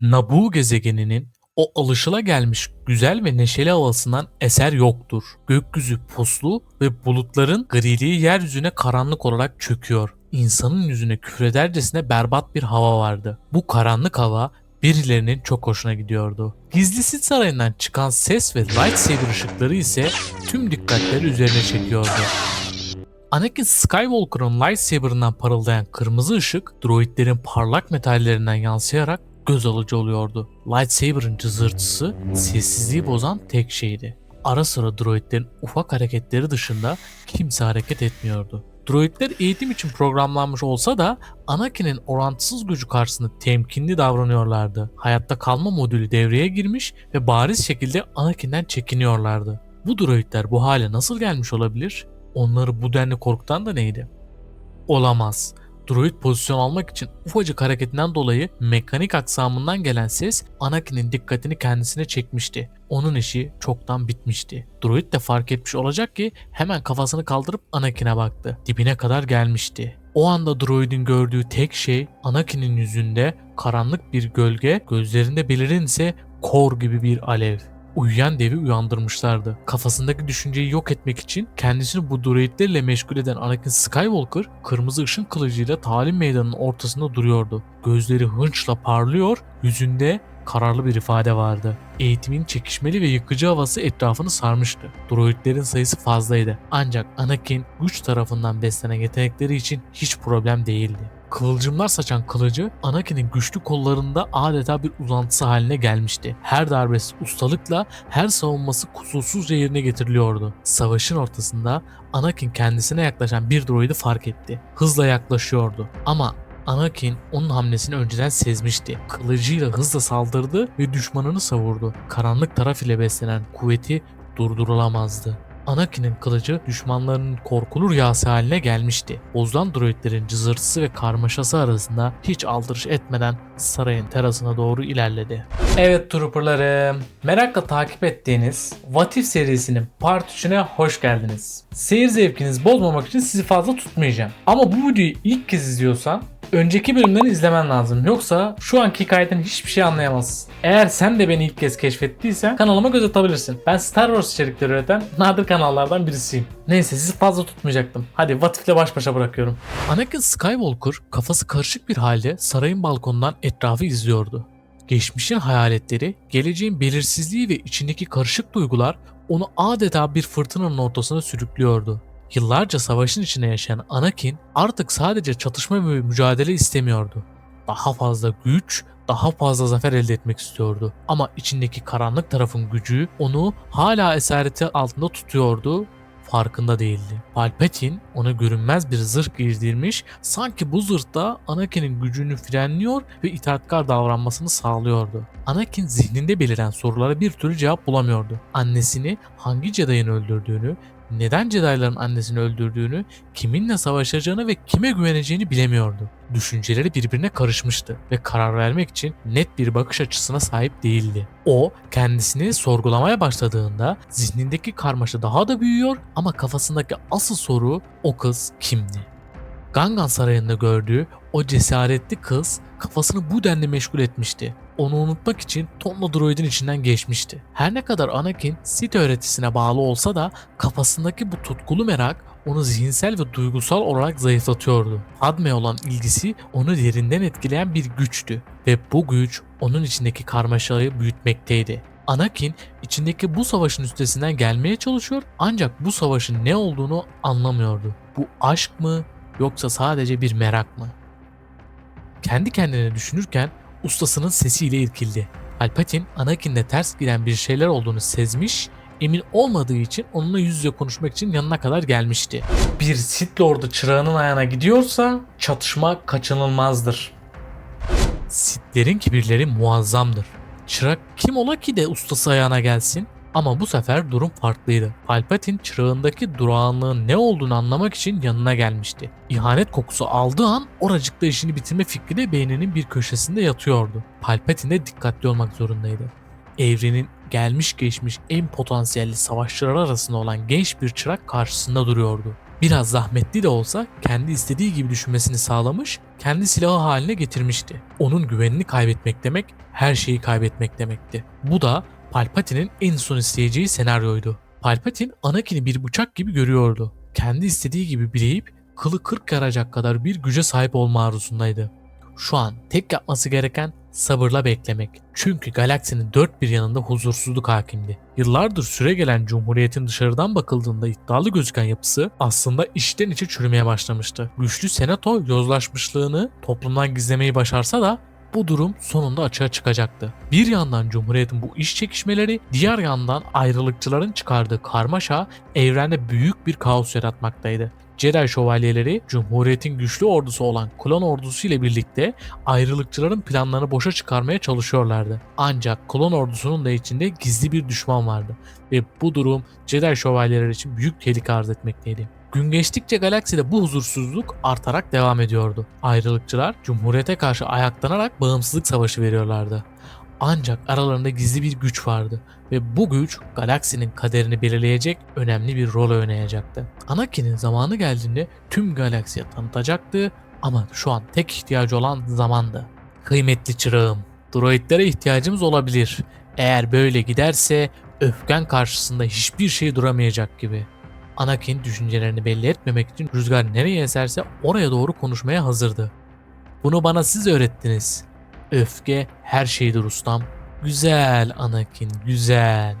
Naboo gezegeninin o alışılagelmiş güzel ve neşeli havasından eser yoktur. Gökyüzü puslu ve bulutların griliği yeryüzüne karanlık olarak çöküyor. İnsanın yüzüne küfredercesine berbat bir hava vardı. Bu karanlık hava birilerinin çok hoşuna gidiyordu. Gizli Sith sarayından çıkan ses ve lightsaber ışıkları ise tüm dikkatleri üzerine çekiyordu. Anakin Skywalker'ın lightsaber'ından parıldayan kırmızı ışık droidlerin parlak metallerinden yansıyarak göz alıcı oluyordu. Lightsaber'ın cızırtısı sessizliği bozan tek şeydi. Ara sıra droidlerin ufak hareketleri dışında kimse hareket etmiyordu. Droidler eğitim için programlanmış olsa da Anakin'in orantısız gücü karşısında temkinli davranıyorlardı. Hayatta kalma modülü devreye girmiş ve bariz şekilde Anakin'den çekiniyorlardı. Bu droidler bu hale nasıl gelmiş olabilir? Onları bu denli korkutan da neydi? Olamaz. Droid pozisyon almak için ufacık hareketinden dolayı mekanik aksamından gelen ses Anakin'in dikkatini kendisine çekmişti. Onun işi çoktan bitmişti. Droid de fark etmiş olacak ki hemen kafasını kaldırıp Anakin'e baktı. Dibine kadar gelmişti. O anda droidin gördüğü tek şey Anakin'in yüzünde karanlık bir gölge, gözlerinde beliren ise kor gibi bir alev. Uyuyan devi uyandırmışlardı. Kafasındaki düşünceyi yok etmek için kendisini bu droidlerle meşgul eden Anakin Skywalker kırmızı ışın kılıcıyla talim meydanının ortasında duruyordu. Gözleri hınçla parlıyor, yüzünde kararlı bir ifade vardı. Eğitimin çekişmeli ve yıkıcı havası etrafını sarmıştı. Droidlerin sayısı fazlaydı. Ancak Anakin güç tarafından beslenen yetenekleri için hiç problem değildi. Kıvılcımlar saçan kılıcı Anakin'in güçlü kollarında adeta bir uzantısı haline gelmişti. Her darbesi ustalıkla, her savunması kusursuzca yerine getiriliyordu. Savaşın ortasında Anakin kendisine yaklaşan bir droidi fark etti. Hızla yaklaşıyordu. Ama Anakin onun hamlesini önceden sezmişti. Kılıcıyla hızla saldırdı ve düşmanını savurdu. Karanlık taraf ile beslenen kuvveti durdurulamazdı. Anakin'in kılıcı düşmanlarının korkulu rüyası haline gelmişti. Bozulan droidlerin cızırtısı ve karmaşası arasında hiç aldırış etmeden sarayın terasına doğru ilerledi. Evet trooperlarım, merakla takip ettiğiniz What If serisinin part 3'üne hoş geldiniz. Seyir zevkinizi bozmamak için sizi fazla tutmayacağım. Ama bu videoyu ilk kez izliyorsan önceki bölümleri izlemen lazım. Yoksa şu anki hikayeden hiçbir şey anlayamazsın. Eğer sen de beni ilk kez keşfettiysen kanalıma göz atabilirsin. Ben Star Wars içerikleri üreten nadir kanallardan birisiyim. Neyse sizi fazla tutmayacaktım. Hadi What If'le baş başa bırakıyorum. Anakin Skywalker kafası karışık bir halde sarayın balkonundan etrafı izliyordu. Geçmişin hayaletleri, geleceğin belirsizliği ve içindeki karışık duygular onu adeta bir fırtınanın ortasına sürüklüyordu. Yıllarca savaşın içinde yaşayan Anakin artık sadece çatışma ve mücadele istemiyordu. Daha fazla güç, daha fazla zafer elde etmek istiyordu. Ama içindeki karanlık tarafın gücü onu hala esareti altında tutuyordu farkında değildi. Palpatine ona görünmez bir zırh giydirmiş, sanki bu zırhta Anakin'in gücünü frenliyor ve itaatkar davranmasını sağlıyordu. Anakin zihninde beliren sorulara bir türlü cevap bulamıyordu. Annesini hangi Jedi'ın öldürdüğünü, neden Jedi'ların annesini öldürdüğünü, kiminle savaşacağını ve kime güveneceğini bilemiyordu. Düşünceleri birbirine karışmıştı ve karar vermek için net bir bakış açısına sahip değildi. O kendisini sorgulamaya başladığında zihnindeki karmaşa daha da büyüyor ama kafasındaki asıl soru o kız kimdi? Gangan Sarayı'nda gördüğü o cesaretli kız kafasını bu denli meşgul etmişti. Onu unutmak için tonla droidin içinden geçmişti. Her ne kadar Anakin Sith öğretisine bağlı olsa da kafasındaki bu tutkulu merak onu zihinsel ve duygusal olarak zayıflatıyordu. Padme olan ilgisi onu derinden etkileyen bir güçtü ve bu güç onun içindeki karmaşayı büyütmekteydi. Anakin içindeki bu savaşın üstesinden gelmeye çalışıyor ancak bu savaşın ne olduğunu anlamıyordu. Bu aşk mı yoksa sadece bir merak mı? Kendi kendine düşünürken ustasının sesiyle irkildi. Palpatine Anakin'le ters giden bir şeyler olduğunu sezmiş, emin olmadığı için onunla yüz yüze konuşmak için yanına kadar gelmişti. Bir Sith Lord'u çırağının ayağına gidiyorsa çatışma kaçınılmazdır. Sithlerin kibirleri muazzamdır. Çırak kim ola ki de ustası ayağına gelsin? Ama bu sefer durum farklıydı. Palpatine çırağındaki durağanlığın ne olduğunu anlamak için yanına gelmişti. İhanet kokusu aldığı an oracıkta işini bitirme fikri de beyninin bir köşesinde yatıyordu. Palpatine de dikkatli olmak zorundaydı. Evrenin gelmiş geçmiş en potansiyelli savaşçılar arasında olan genç bir çırak karşısında duruyordu. Biraz zahmetli de olsa kendi istediği gibi düşünmesini sağlamış, kendi silahı haline getirmişti. Onun güvenini kaybetmek demek, her şeyi kaybetmek demekti. Bu da Palpatine'in en son isteyeceği senaryoydu. Palpatine Anakin'i bir bıçak gibi görüyordu. Kendi istediği gibi bileyip kılı kırk yaracak kadar bir güce sahip olma arzusundaydı. Şu an tek yapması gereken sabırla beklemek. Çünkü galaksinin dört bir yanında huzursuzluk hakimdi. Yıllardır süre gelen Cumhuriyet'in dışarıdan bakıldığında iddialı gözüken yapısı aslında içten içe çürümeye başlamıştı. Güçlü senato yozlaşmışlığını toplumdan gizlemeyi başarsa da bu durum sonunda açığa çıkacaktı. Bir yandan Cumhuriyet'in bu iş çekişmeleri, diğer yandan ayrılıkçıların çıkardığı karmaşa evrende büyük bir kaos yaratmaktaydı. Jedi şövalyeleri Cumhuriyet'in güçlü ordusu olan klon ordusu ile birlikte ayrılıkçıların planlarını boşa çıkarmaya çalışıyorlardı. Ancak klon ordusunun da içinde gizli bir düşman vardı ve bu durum Jedi şövalyeleri için büyük tehlike arz etmekteydi. Gün geçtikçe galakside bu huzursuzluk artarak devam ediyordu. Ayrılıkçılar Cumhuriyete karşı ayaklanarak bağımsızlık savaşı veriyorlardı. Ancak aralarında gizli bir güç vardı ve bu güç galaksinin kaderini belirleyecek önemli bir rol oynayacaktı. Anakin'in zamanı geldiğinde tüm galaksiye tanıtacaktı ama şu an tek ihtiyacı olan zamandı. Kıymetli çırağım, droidlere ihtiyacımız olabilir. Eğer böyle giderse öfken karşısında hiçbir şey duramayacak gibi. Anakin düşüncelerini belli etmemek için rüzgar nereye eserse oraya doğru konuşmaya hazırdı. Bunu bana siz öğrettiniz. Öfke her şeydir ustam. Güzel Anakin, güzel.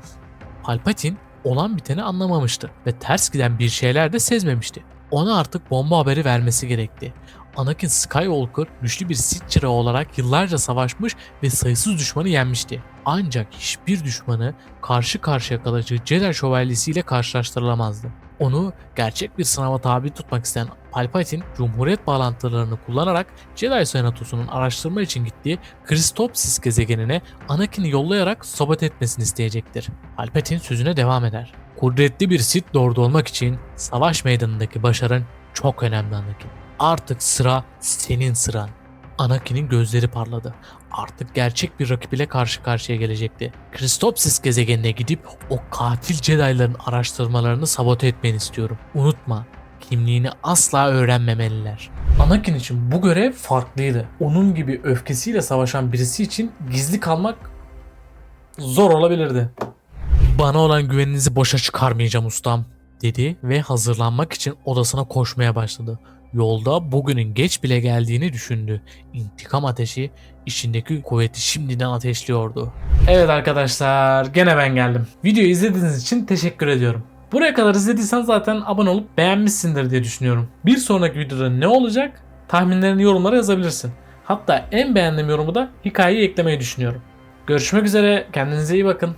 Palpatine olan biteni anlamamıştı ve ters giden bir şeyler de sezmemişti. Ona artık bomba haberi vermesi gerekti. Anakin Skywalker güçlü bir Sith çırağı olarak yıllarca savaşmış ve sayısız düşmanı yenmişti. Ancak hiçbir düşmanı karşı karşıya kalacağı Jedi şövalyesiyle karşılaştırılamazdı. Onu gerçek bir sınava tabi tutmak isteyen Palpatine, Cumhuriyet bağlantılarını kullanarak Jedi Senatosu'nun araştırma için gittiği Kristopsis gezegenine Anakin'i yollayarak sabote etmesini isteyecektir. Palpatine sözüne devam eder. Kudretli bir Sith Lord olmak için savaş meydanındaki başarın çok önemli Anakin. Artık sıra senin sıran. Anakin'in gözleri parladı. Artık gerçek bir rakip ile karşı karşıya gelecekti. Kristopsis gezegenine gidip o katil Jedi'ların araştırmalarını sabote etmeni istiyorum. Unutma, kimliğini asla öğrenmemeliler. Anakin için bu görev farklıydı. Onun gibi öfkesiyle savaşan birisi için gizli kalmak zor olabilirdi. Bana olan güveninizi boşa çıkarmayacağım ustam dedi ve hazırlanmak için odasına koşmaya başladı. Yolda bugünün geç bile geldiğini düşündü. İntikam ateşi içindeki kuvveti şimdiden ateşliyordu. Evet arkadaşlar gene ben geldim. Videoyu izlediğiniz için teşekkür ediyorum. Buraya kadar izlediysen zaten abone olup beğenmişsindir diye düşünüyorum. Bir sonraki videoda ne olacak? Tahminlerini yorumlara yazabilirsin. Hatta en beğendiğim yorumu da hikayeyi eklemeyi düşünüyorum. Görüşmek üzere. Kendinize iyi bakın.